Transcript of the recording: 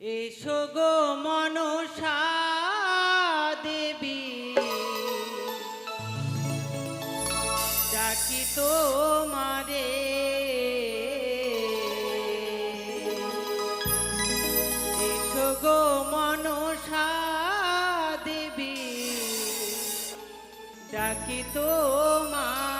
এসো গো মনসা দেবী। ডাকি তোমারে। এসো গো মনসা দেবী। ডাকি তোমার